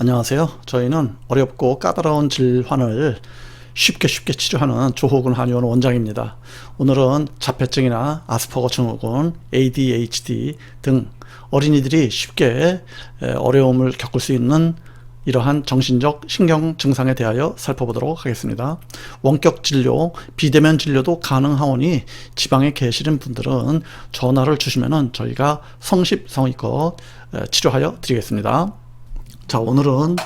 안녕하세요. 저희는 어렵고 까다로운 질환을 쉽게 쉽게 치료하는 조호근 한의원 원장입니다. 오늘은 자폐증이나 아스퍼거 증후군, ADHD 등 어린이들이 쉽게 에, 어려움을 겪을 수 있는 이러한 정신적 신경 증상에 대하여 살펴보도록 하겠습니다. 원격 진료, 비대면 진료도 가능하오니 지방에 계시는 분들은 전화를 주시면은 저희가 성십성의껏 에, 치료하여 드리겠습니다. 자 오늘은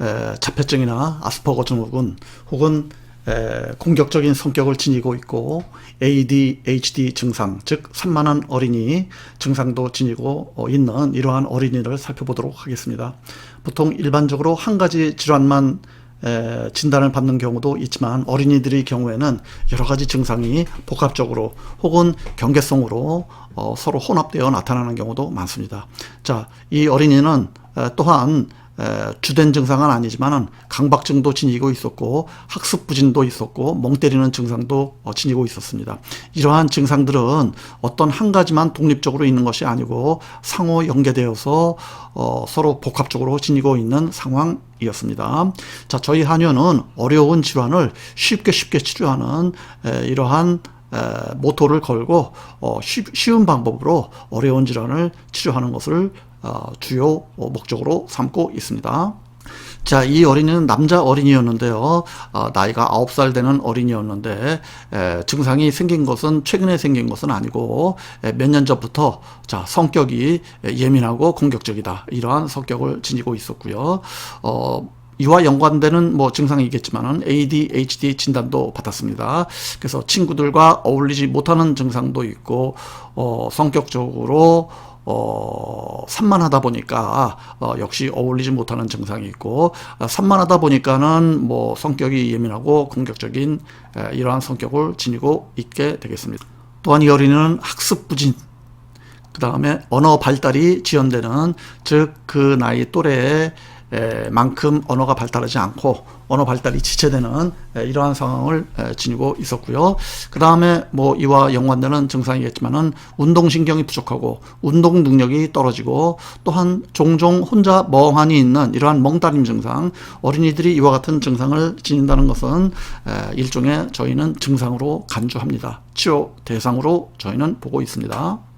에, 자폐증이나 아스퍼거 증후군 혹은 에, 공격적인 성격을 지니고 있고 ADHD 증상 즉 산만한 어린이 증상도 지니고 어, 있는 이러한 어린이를 살펴보도록 하겠습니다. 보통 일반적으로 한 가지 질환만 에, 진단을 받는 경우도 있지만 어린이들의 경우에는 여러 가지 증상이 복합적으로 혹은 경계성으로 어, 서로 혼합되어 나타나는 경우도 많습니다. 자, 이 어린이는 에, 또한 에, 주된 증상은 아니지만은 강박증도 지니고 있었고 학습 부진도 있었고 멍 때리는 증상도 어, 지니고 있었습니다. 이러한 증상들은 어떤 한 가지만 독립적으로 있는 것이 아니고 상호 연계되어서 어, 서로 복합적으로 지니고 있는 상황이었습니다. 자, 저희 한의원은 어려운 질환을 쉽게 쉽게 치료하는 에, 이러한 에, 모토를 걸고 어, 쉬, 쉬운 방법으로 어려운 질환을 치료하는 것을 어, 주요 어, 목적으로 삼고 있습니다. 자, 이 어린이는 남자 어린이였는데요. 어, 나이가 9살 되는 어린이였는데, 에, 증상이 생긴 것은 최근에 생긴 것은 아니고, 몇 년 전부터, 자, 성격이 예민하고 공격적이다. 이러한 성격을 지니고 있었고요. 어, 이와 연관되는 뭐 증상이겠지만은 ADHD 진단도 받았습니다. 그래서 친구들과 어울리지 못하는 증상도 있고, 어, 성격적으로 어, 산만하다 보니까, 어, 역시 어울리지 못하는 증상이 있고, 어, 산만하다 보니까는 뭐 성격이 예민하고 공격적인 에, 이러한 성격을 지니고 있게 되겠습니다. 또한 이 어린이는 학습 부진, 그 다음에 언어 발달이 지연되는, 즉, 그 나이 또래에 에, 만큼 언어가 발달하지 않고 언어 발달이 지체되는 에, 이러한 상황을 에, 지니고 있었고요. 그 다음에 뭐 이와 연관되는 증상이겠지만은 운동신경이 부족하고 운동 능력이 떨어지고 또한 종종 혼자 멍하니 있는 이러한 멍다림 증상 어린이들이 이와 같은 증상을 지닌다는 것은 에, 일종의 저희는 증상으로 간주합니다. 치료 대상으로 저희는 보고 있습니다.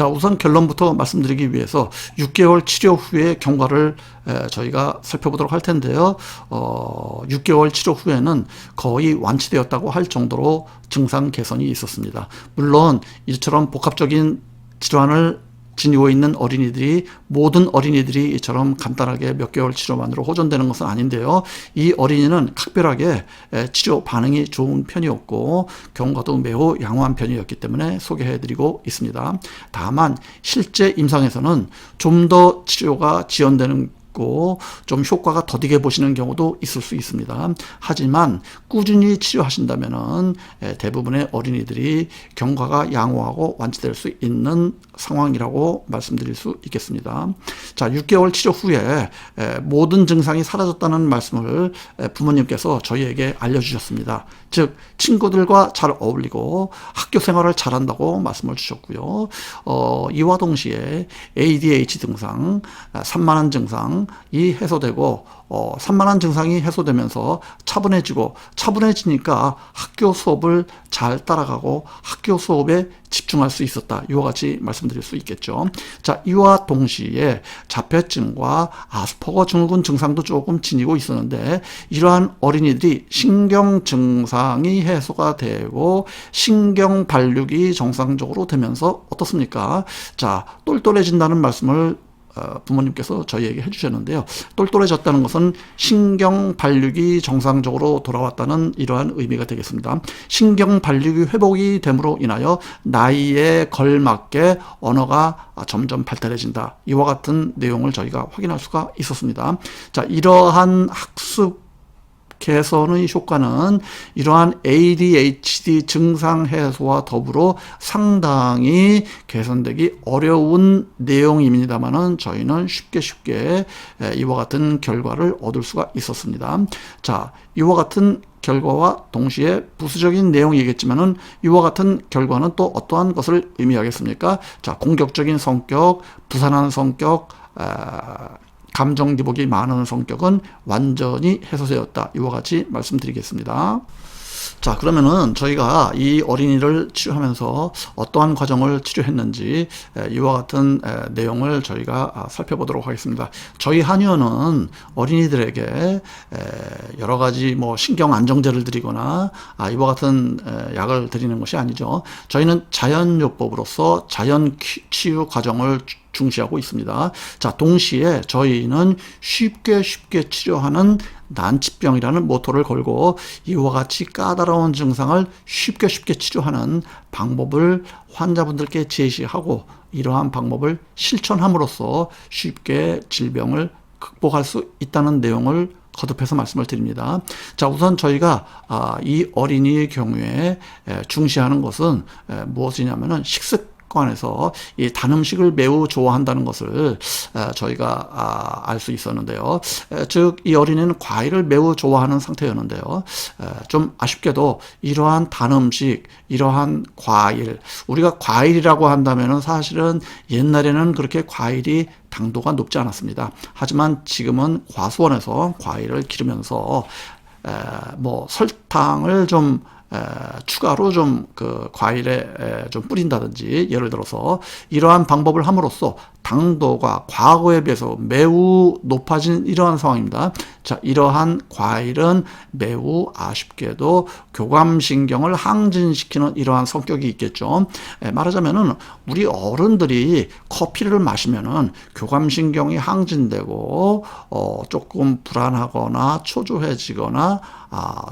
자, 우선 결론부터 말씀드리기 위해서 6개월 치료 후의 경과를 에, 저희가 살펴보도록 할 텐데요. 어, 6개월 치료 후에는 거의 완치되었다고 할 정도로 증상 개선이 있었습니다. 물론 이처럼 복합적인 질환을 지니고 있는 어린이들이 모든 어린이들이 이처럼 간단하게 몇 개월 치료만으로 호전되는 것은 아닌데요. 이 어린이는 각별하게 치료 반응이 좋은 편이었고 경과도 매우 양호한 편이었기 때문에 소개해드리고 있습니다. 다만 실제 임상에서는 좀 더 치료가 지연되는 있고 좀 효과가 더디게 보시는 경우도 있을 수 있습니다. 하지만 꾸준히 치료하신다면은 대부분의 어린이들이 경과가 양호하고 완치될 수 있는 상황이라고 말씀드릴 수 있겠습니다. 자, 6개월 치료 후에 모든 증상이 사라졌다는 말씀을 부모님께서 저희에게 알려주셨습니다. 즉 친구들과 잘 어울리고 학교 생활을 잘한다고 말씀을 주셨고요. 어, 이와 동시에 ADH 증상, 산만한 증상 증상이 해소되고 어, 산만한 증상이 해소되면서 차분해지고 차분해지니까 학교 수업을 잘 따라가고 학교 수업에 집중할 수 있었다. 이와 같이 말씀드릴 수 있겠죠. 자, 이와 동시에 자폐증과 아스퍼거 증후군 증상도 조금 지니고 있었는데 이러한 어린이들이 신경 증상이 해소가 되고 신경 발육이 정상적으로 되면서 어떻습니까? 자, 똘똘해진다는 말씀을 어, 부모님께서 저희에게 해주셨는데요. 똘똘해졌다는 것은 신경 발육이 정상적으로 돌아왔다는 이러한 의미가 되겠습니다. 신경 발육이 회복이 됨으로 인하여 나이에 걸맞게 언어가 점점 발달해진다. 이와 같은 내용을 저희가 확인할 수가 있었습니다. 자, 이러한 학습 개선의 효과는 이러한 ADHD 증상 해소와 더불어 상당히 개선되기 어려운 내용입니다만은 저희는 쉽게 쉽게 에, 이와 같은 결과를 얻을 수가 있었습니다. 자, 이와 같은 결과와 동시에 부수적인 내용이겠지만은 이와 같은 결과는 또 어떠한 것을 의미하겠습니까? 자, 공격적인 성격, 부산한 성격, 아, 감정 기복이 많은 성격은 완전히 해소되었다. 이와 같이 말씀드리겠습니다. 자, 그러면은 저희가 이 어린이를 치료하면서 어떠한 과정을 치료했는지 에, 이와 같은 에, 내용을 저희가 아, 살펴보도록 하겠습니다. 저희 한의원은 어린이들에게 에, 여러 가지 뭐 신경 안정제를 드리거나 아, 이와 같은 에, 약을 드리는 것이 아니죠. 저희는 자연요법으로서 자연 키- 치유 과정을 주- 중시하고 있습니다. 자, 동시에 저희는 쉽게 쉽게 치료하는 난치병이라는 모토를 걸고 이와 같이 까다로운 증상을 쉽게 쉽게 치료하는 방법을 환자분들께 제시하고 이러한 방법을 실천함으로써 쉽게 질병을 극복할 수 있다는 내용을 거듭해서 말씀을 드립니다. 자, 우선 저희가 아, 이 어린이의 경우에 에, 중시하는 것은 에, 무엇이냐면은 식습 관에서 이 단 음식을 매우 좋아한다는 것을 에, 저희가 아, 알수 있었는데요. 에, 즉, 이 어린이는 과일을 매우 좋아하는 상태였는데요. 에, 좀 아쉽게도 이러한 단 음식, 이러한 과일, 우리가 과일이라고 한다면은 사실은 옛날에는 그렇게 과일이 당도가 높지 않았습니다. 하지만 지금은 과수원에서 과일을 기르면서 에, 뭐 설탕을 좀 에, 추가로 좀 그 과일에 에, 좀 뿌린다든지 예를 들어서 이러한 방법을 함으로써 당도가 과거에 비해서 매우 높아진 이러한 상황입니다. 자, 이러한 과일은 매우 아쉽게도 교감신경을 항진시키는 이러한 성격이 있겠죠. 에, 말하자면은 우리 어른들이 커피를 마시면은 교감신경이 항진되고 어, 조금 불안하거나 초조해지거나 아,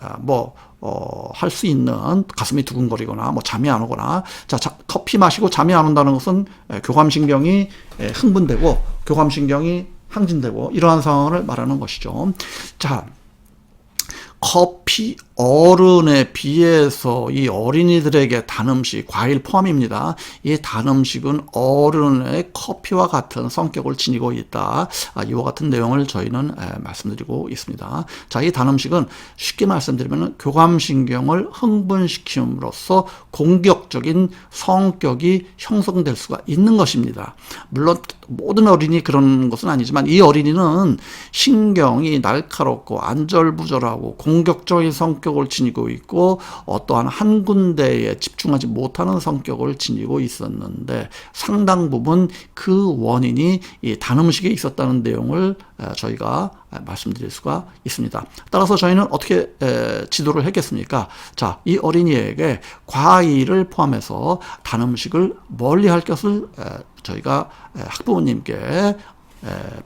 아, 뭐, 어, 할 수 있는 가슴이 두근거리거나 뭐 잠이 안 오거나 자, 자, 커피 마시고 잠이 안 온다는 것은 에, 교감신경이 에, 흥분되고 교감신경이 항진되고 이러한 상황을 말하는 것이죠. 자, 커피 어른에 비해서 이 어린이들에게 단 음식, 과일 포함입니다. 이 단 음식은 어른의 커피와 같은 성격을 지니고 있다. 아, 이와 같은 내용을 저희는 에, 말씀드리고 있습니다. 자, 이 단 음식은 쉽게 말씀드리면 교감신경을 흥분시킴으로써 공격적인 성격이 형성될 수가 있는 것입니다. 물론 모든 어린이 그런 것은 아니지만 이 어린이는 신경이 날카롭고 안절부절하고 공격적인 성격 을 지니고 있고 어떠한 한 군데에 집중하지 못하는 성격을 지니고 있었는데 상당 부분 그 원인이 이 단 음식에 있었다는 내용을 에, 저희가 말씀드릴 수가 있습니다. 따라서 저희는 어떻게 에, 지도를 했겠습니까? 자, 이 어린이에게 과일을 포함해서 단 음식을 멀리 할 것을 에, 저희가 에, 학부모님께 에,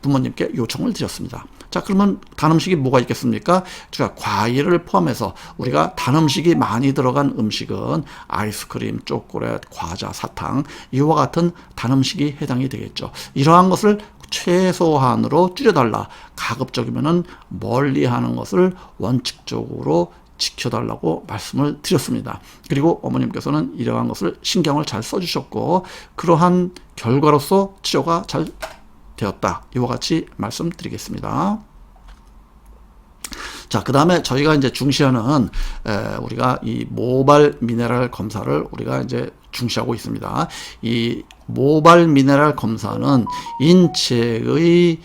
부모님께 요청을 드렸습니다. 자, 그러면 단 음식이 뭐가 있겠습니까? 제가 과일을 포함해서 우리가 단 음식이 많이 들어간 음식은 아이스크림, 초콜릿, 과자, 사탕 이와 같은 단 음식이 해당이 되겠죠. 이러한 것을 최소한으로 줄여달라. 가급적이면은 멀리 하는 것을 원칙적으로 지켜달라고 말씀을 드렸습니다. 그리고 어머님께서는 이러한 것을 신경을 잘 써주셨고 그러한 결과로서 치료가 잘 되었다. 이와 같이 말씀드리겠습니다. 자, 그 다음에 저희가 이제 중시하는, 에, 우리가 이 모발 미네랄 검사를 우리가 이제 중시하고 있습니다. 이 모발 미네랄 검사는 인체의 에,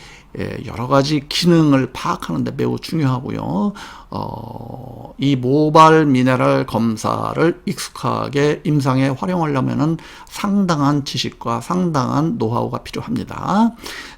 여러 가지 기능을 파악하는데 매우 중요하고요. 어, 이 모발 미네랄 검사를 익숙하게 임상에 활용하려면은 상당한 지식과 상당한 노하우가 필요합니다.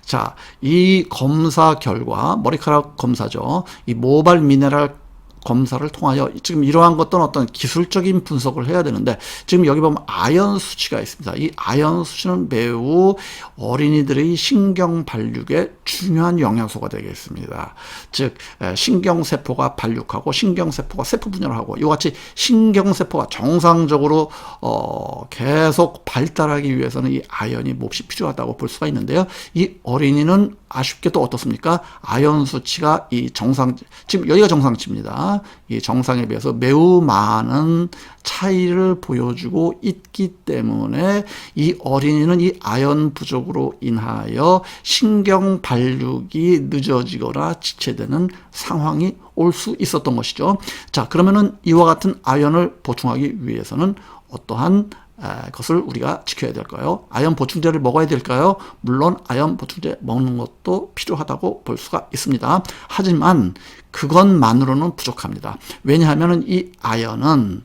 자, 이 검사 결과, 머리카락 검사죠. 이 모발 미네랄 검사를 통하여 지금 이러한 것들은 어떤 기술적인 분석을 해야 되는데 지금 여기 보면 아연 수치가 있습니다. 이 아연 수치는 매우 어린이들의 신경 발육에 중요한 영양소가 되겠습니다. 즉 에, 신경 세포가 발육하고 신경 세포가 세포 분열을 하고 이와 같이 신경 세포가 정상적으로 어, 계속 발달하기 위해서는 이 아연이 몹시 필요하다고 볼 수가 있는데요. 이 어린이는 아쉽게 또 어떻습니까? 아연 수치가 이 정상 지금 여기가 정상치입니다. 이 정상에 비해서 매우 많은 차이를 보여주고 있기 때문에 이 어린이는 이 아연 부족으로 인하여 신경 발육이 늦어지거나 지체되는 상황이 올 수 있었던 것이죠. 자, 그러면은 이와 같은 아연을 보충하기 위해서는 어떠한 에, 것을 우리가 지켜야 될까요? 아연 보충제를 먹어야 될까요? 물론 아연 보충제 먹는 것도 필요하다고 볼 수가 있습니다. 하지만 그것만으로는 부족합니다. 왜냐하면 이 아연은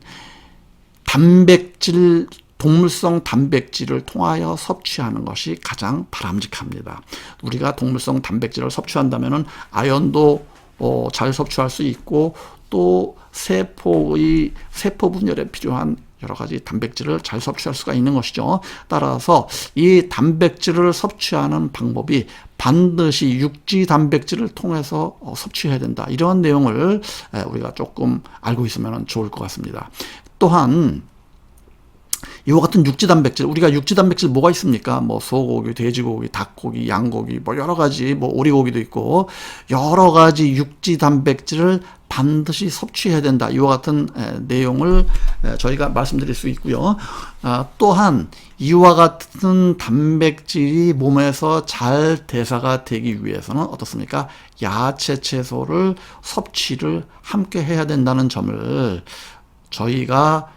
단백질 동물성 단백질을 통하여 섭취하는 것이 가장 바람직합니다. 우리가 동물성 단백질을 섭취한다면은 아연도 어, 잘 섭취할 수 있고 또 세포의 세포 분열에 필요한 여러 가지 단백질을 잘 섭취할 수가 있는 것이죠. 따라서 이 단백질을 섭취하는 방법이 반드시 육지 단백질을 통해서 어, 섭취해야 된다. 이런 내용을 에, 우리가 조금 알고 있으면 좋을 것 같습니다. 또한 이와 같은 육지 단백질 우리가 육지 단백질 뭐가 있습니까? 뭐 소고기, 돼지고기, 닭고기, 양고기 뭐 여러 가지 뭐 오리고기도 있고 여러 가지 육지 단백질을 반드시 섭취해야 된다. 이와 같은 에, 내용을 에, 저희가 말씀드릴 수 있고요. 아, 또한 이와 같은 단백질이 몸에서 잘 대사가 되기 위해서는 어떻습니까? 야채 채소를 섭취를 함께 해야 된다는 점을 저희가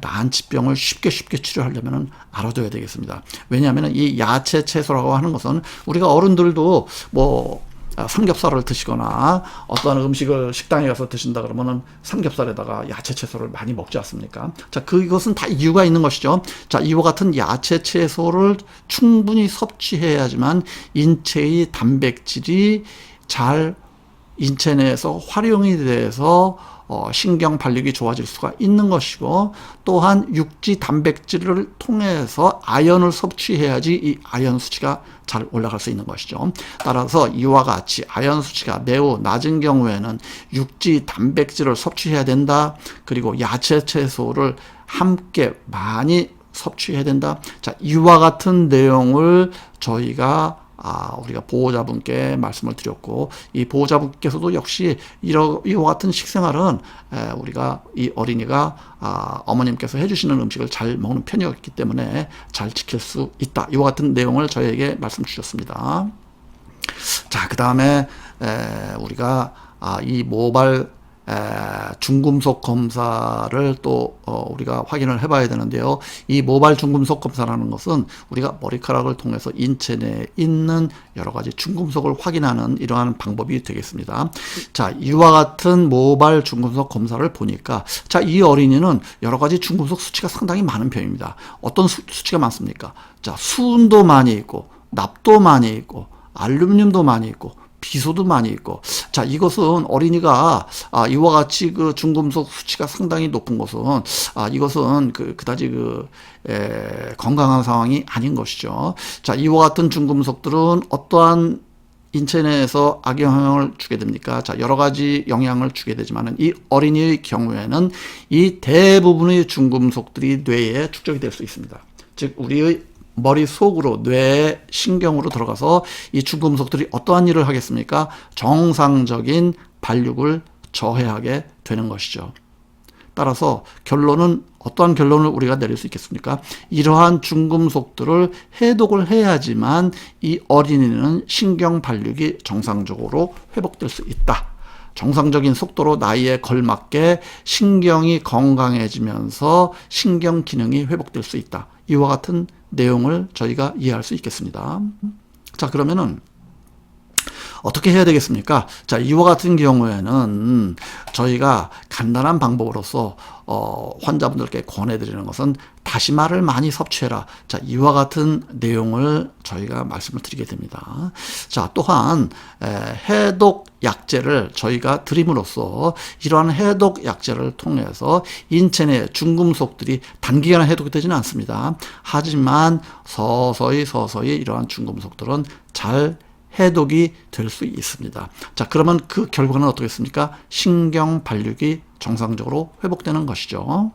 난치병을 쉽게 쉽게 치료하려면 알아둬야 되겠습니다. 왜냐하면 이 야채 채소라고 하는 것은 우리가 어른들도 뭐 아, 삼겹살을 드시거나 어떤 음식을 식당에 가서 드신다 그러면은 삼겹살에다가 야채 채소를 많이 먹지 않습니까? 자, 그것은 다 이유가 있는 것이죠. 자, 이와 같은 야채 채소를 충분히 섭취해야지만 인체의 단백질이 잘 인체 내에서 활용이 돼서 어, 신경 발육이 좋아질 수가 있는 것이고 또한 육지 단백질을 통해서 아연을 섭취해야지 이 아연 수치가 잘 올라갈 수 있는 것이죠. 따라서 이와 같이 아연 수치가 매우 낮은 경우에는 육지 단백질을 섭취해야 된다. 그리고 야채 채소를 함께 많이 섭취해야 된다. 자, 이와 같은 내용을 저희가 아, 우리가 보호자분께 말씀을 드렸고 이 보호자분께서도 역시 이러, 이와 같은 식생활은 에, 우리가 이 어린이가 아, 어머님께서 해주시는 음식을 잘 먹는 편이었기 때문에 잘 지킬 수 있다. 이와 같은 내용을 저에게 말씀 주셨습니다. 자, 그 다음에 우리가 아, 이 모발 에, 중금속 검사를 또 어, 우리가 확인을 해봐야 되는데요. 이 모발 중금속 검사라는 것은 우리가 머리카락을 통해서 인체 내에 있는 여러 가지 중금속을 확인하는 이러한 방법이 되겠습니다. 자, 이와 같은 모발 중금속 검사를 보니까 자, 이 어린이는 여러 가지 중금속 수치가 상당히 많은 편입니다. 어떤 수, 수치가 많습니까? 자, 수은도 많이 있고 납도 많이 있고 알루미늄도 많이 있고 비소도 많이 있고 자 이것은 어린이가 아, 이와 같이 그 중금속 수치가 상당히 높은 것은 아, 이것은 그 그다지 그 에, 건강한 상황이 아닌 것이죠. 자 이와 같은 중금속들은 어떠한 인체 내에서 악영향을 주게 됩니까? 자, 여러 가지 영향을 주게 되지만은 이 어린이의 경우에는 이 대부분의 중금속들이 뇌에 축적이 될 수 있습니다. 즉, 우리의 머릿속으로 뇌 신경으로 들어가서 이 중금속들이 어떠한 일을 하겠습니까? 정상적인 발육을 저해하게 되는 것이죠. 따라서 결론은 어떠한 결론을 우리가 내릴 수 있겠습니까? 이러한 중금속들을 해독을 해야지만 이 어린이는 신경 발육이 정상적으로 회복될 수 있다. 정상적인 속도로 나이에 걸맞게 신경이 건강해지면서 신경 기능이 회복될 수 있다. 이와 같은 내용을 저희가 이해할 수 있겠습니다. 자, 그러면은 어떻게 해야 되겠습니까? 자, 이와 같은 경우에는 저희가 간단한 방법으로서 어, 환자분들께 권해드리는 것은 다시마를 많이 섭취해라. 자, 이와 같은 내용을 저희가 말씀을 드리게 됩니다. 자, 또한 에, 해독 약제를 저희가 드림으로써 이러한 해독 약제를 통해서 인체 내 중금속들이 단기간에 해독이 되지는 않습니다. 하지만 서서히 서서히 이러한 중금속들은 잘 해독이 될 수 있습니다. 자, 그러면 그 결과는 어떻겠습니까? 신경 발육이 정상적으로 회복되는 것이죠.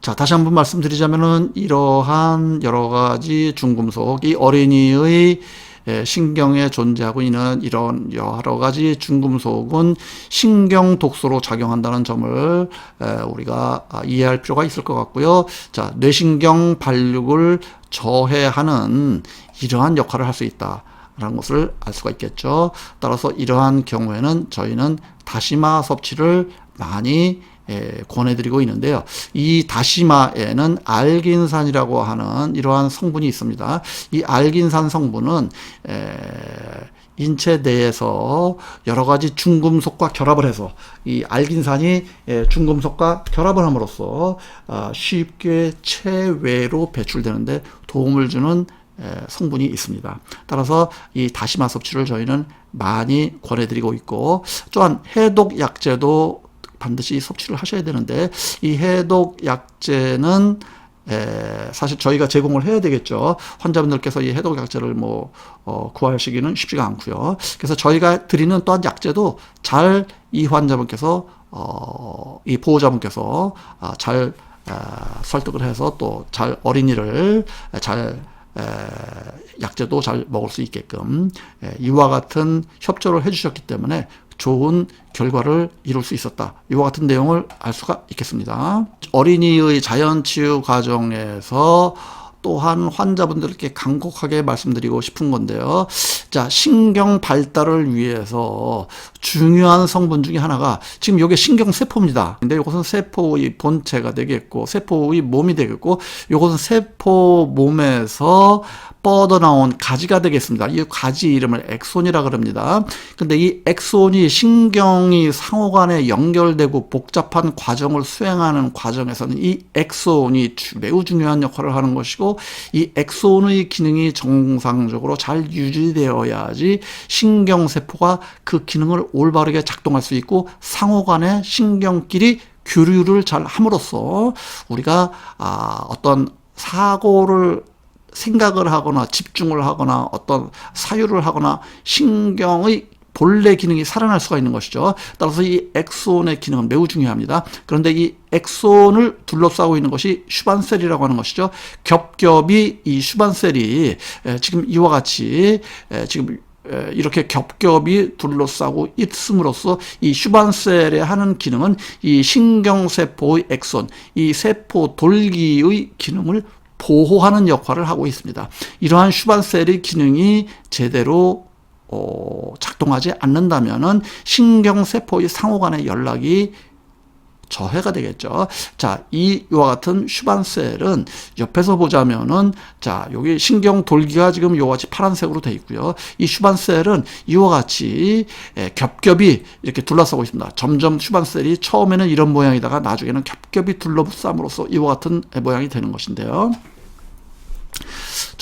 자, 다시 한번 말씀드리자면은 이러한 여러 가지 중금속, 이 어린이의 에, 신경에 존재하고 있는 이런 여러 가지 중금속은 신경 독소로 작용한다는 점을 에, 우리가 아, 이해할 필요가 있을 것 같고요. 자, 뇌신경 발육을 저해하는 이러한 역할을 할 수 있다. 라는 것을 알 수가 있겠죠. 따라서 이러한 경우에는 저희는 다시마 섭취를 많이 예, 권해드리고 있는데요. 이 다시마에는 알긴산이라고 하는 이러한 성분이 있습니다. 이 알긴산 성분은 에, 인체 내에서 여러 가지 중금속과 결합을 해서 이 알긴산이 예, 중금속과 결합을 함으로써 아, 쉽게 체외로 배출되는데 도움을 주는 에, 성분이 있습니다. 따라서 이 다시마 섭취를 저희는 많이 권해드리고 있고 또한 해독 약제도 반드시 섭취를 하셔야 되는데 이 해독 약제는 에, 사실 저희가 제공을 해야 되겠죠. 환자분들께서 이 해독 약제를 뭐 어, 구하시기는 쉽지가 않고요. 그래서 저희가 드리는 또한 약제도 잘 이 환자분께서 어, 이 보호자분께서 아, 잘 아, 설득을 해서 또 잘 어린이를 잘 에, 약제도 잘 먹을 수 있게끔 에, 이와 같은 협조를 해주셨기 때문에 좋은 결과를 이룰 수 있었다. 이와 같은 내용을 알 수가 있겠습니다. 어린이의 자연치유 과정에서 또한 환자분들께 간곡하게 말씀드리고 싶은 건데요. 자, 신경 발달을 위해서 중요한 성분 중에 하나가 지금 이게 신경 세포입니다. 근데 이것은 세포의 본체가 되겠고, 세포의 몸이 되겠고, 이것은 세포 몸에서 뻗어나온 가지가 되겠습니다. 이 가지 이름을 엑손이라 그럽니다. 근데 이 엑손이 신경이 상호간에 연결되고 복잡한 과정을 수행하는 과정에서는 이 엑손이 매우 중요한 역할을 하는 것이고 이 엑손의 기능이 정상적으로 잘 유지되어야지 신경세포가 그 기능을 올바르게 작동할 수 있고 상호간에 신경끼리 교류를 잘 함으로써 우리가 아, 어떤 사고를 생각을 하거나 집중을 하거나 어떤 사유를 하거나 신경의 본래 기능이 살아날 수가 있는 것이죠. 따라서 이 엑손의 기능은 매우 중요합니다. 그런데 이 엑손을 둘러싸고 있는 것이 슈반셀이라고 하는 것이죠. 겹겹이 이 슈반셀이 지금 이와 같이 지금 이렇게 겹겹이 둘러싸고 있음으로써 이 슈반셀의 하는 기능은 이 신경세포의 엑손, 이 세포 돌기의 기능을 보호하는 역할을 하고 있습니다. 이러한 슈반셀의 기능이 제대로 어, 작동하지 않는다면은 신경세포의 상호 간의 연락이 저해가 되겠죠. 자, 이와 같은 슈반셀은 옆에서 보자면은 자, 여기 신경 돌기가 지금 이와 같이 파란색으로 되어 있고요. 이 슈반셀은 이와 같이 에, 겹겹이 이렇게 둘러싸고 있습니다. 점점 슈반셀이 처음에는 이런 모양이다가 나중에는 겹겹이 둘러싸므로써 이와 같은 모양이 되는 것인데요.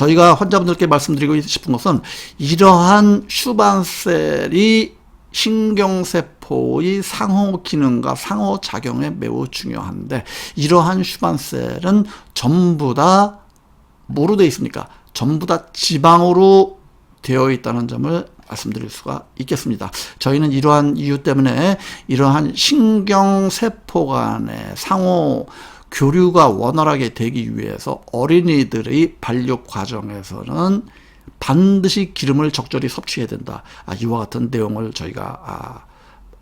저희가 환자분들께 말씀드리고 싶은 것은 이러한 슈반셀이 신경세포의 상호 기능과 상호 작용에 매우 중요한데 이러한 슈반셀은 전부 다 뭐로 되어 있습니까? 전부 다 지방으로 되어 있다는 점을 말씀드릴 수가 있겠습니다. 저희는 이러한 이유 때문에 이러한 신경세포 간의 상호 교류가 원활하게 되기 위해서 어린이들의 반육 과정에서는 반드시 기름을 적절히 섭취해야 된다. 아, 이와 같은 내용을 저희가 아,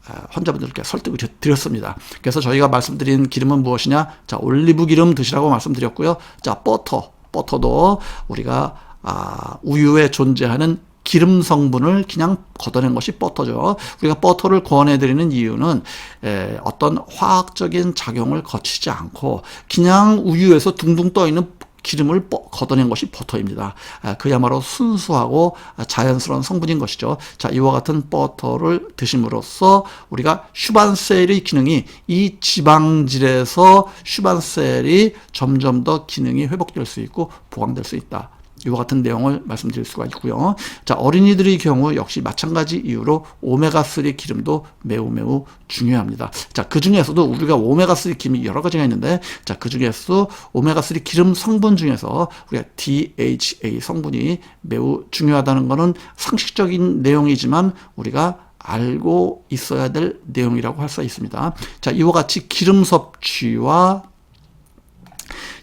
아, 환자분들께 설득을 드렸습니다. 그래서 저희가 말씀드린 기름은 무엇이냐? 자, 올리브 기름 드시라고 말씀드렸고요. 자, 버터, 버터도 우리가 아, 우유에 존재하는 기름 성분을 그냥 걷어낸 것이 버터죠. 우리가 버터를 권해드리는 이유는 에, 어떤 화학적인 작용을 거치지 않고 그냥 우유에서 둥둥 떠 있는 기름을 걷어낸 것이 버터입니다. 아, 그야말로 순수하고 자연스러운 성분인 것이죠. 자, 이와 같은 버터를 드심으로써 우리가 슈반셀의 기능이 이 지방질에서 슈반셀이 점점 더 기능이 회복될 수 있고 보강될 수 있다. 이와 같은 내용을 말씀드릴 수가 있고요. 자, 어린이들의 경우 역시 마찬가지 이유로 오메가3 기름도 매우 매우 중요합니다. 자, 그 중에서도 우리가 오메가3 기름이 여러 가지가 있는데, 자, 그 중에서 오메가3 기름 성분 중에서 우리가 DHA 성분이 매우 중요하다는 것은 상식적인 내용이지만 우리가 알고 있어야 될 내용이라고 할 수 있습니다. 자, 이와 같이 기름 섭취와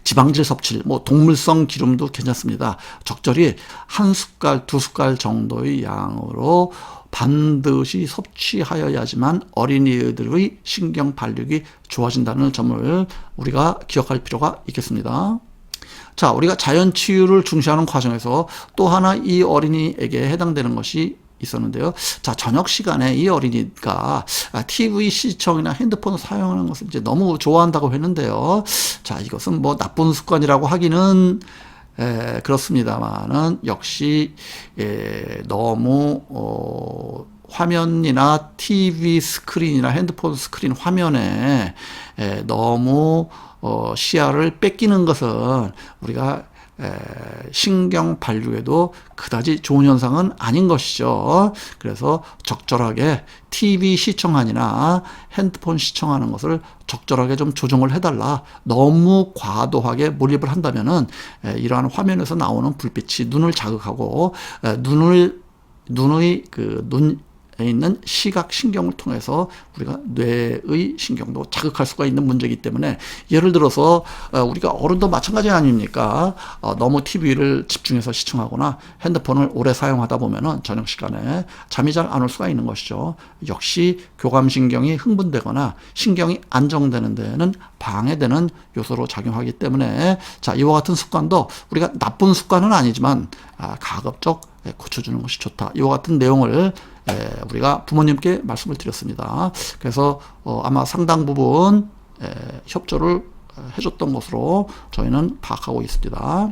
지방질 섭취, 뭐 동물성 기름도 괜찮습니다. 적절히 한 숟갈, 두 숟갈 정도의 양으로 반드시 섭취하여야지만 어린이들의 신경 발육이 좋아진다는 점을 우리가 기억할 필요가 있겠습니다. 자, 우리가 자연 치유를 중시하는 과정에서 또 하나 이 어린이에게 해당되는 것이 있었는데요. 자, 저녁 시간에 이 어린이가 TV 시청이나 핸드폰을 사용하는 것을 이제 너무 좋아한다고 했는데요. 자, 이것은 뭐 나쁜 습관이라고 하기는 에, 그렇습니다만은 역시 에, 너무 어, 화면이나 TV 스크린이나 핸드폰 스크린 화면에 에, 너무 어, 시야를 뺏기는 것은 우리가 에, 신경 발육에도 그다지 좋은 현상은 아닌 것이죠. 그래서 적절하게 TV 시청하니나 핸드폰 시청하는 것을 적절하게 좀 조정을 해달라. 너무 과도하게 몰입을 한다면은 에, 이러한 화면에서 나오는 불빛이 눈을 자극하고 에, 눈을 눈의 그눈 에 있는 시각 신경을 통해서 우리가 뇌의 신경도 자극할 수가 있는 문제이기 때문에 예를 들어서 어, 우리가 어른도 마찬가지 아닙니까? 어, 너무 TV를 집중해서 시청하거나 핸드폰을 오래 사용하다 보면은 저녁 시간에 잠이 잘 안 올 수가 있는 것이죠. 역시 교감 신경이 흥분되거나 신경이 안정되는 데는 방해되는 요소로 작용하기 때문에 자 이와 같은 습관도 우리가 나쁜 습관은 아니지만 아, 가급적 예, 고쳐주는 것이 좋다. 이와 같은 내용을 예, 우리가 부모님께 말씀을 드렸습니다. 그래서 어, 아마 상당 부분 예, 협조를 어, 해줬던 것으로 저희는 파악하고 있습니다.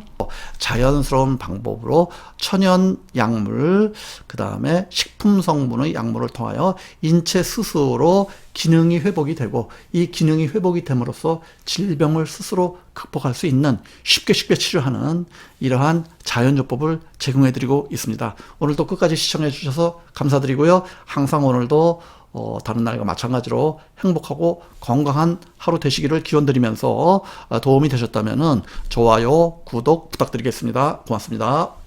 자연스러운 방법으로 천연 약물, 그 다음에 식품 성분의 약물을 통하여 인체 스스로 기능이 회복이 되고 이 기능이 회복이 됨으로써 질병을 스스로 극복할 수 있는 쉽게 쉽게 치료하는 이러한 자연요법을 제공해 드리고 있습니다. 오늘도 끝까지 시청해 주셔서 감사드리고요. 항상 오늘도 어, 다른 날과 마찬가지로 행복하고 건강한 하루 되시기를 기원드리면서 어, 도움이 되셨다면 좋아요, 구독 부탁드리겠습니다. 고맙습니다.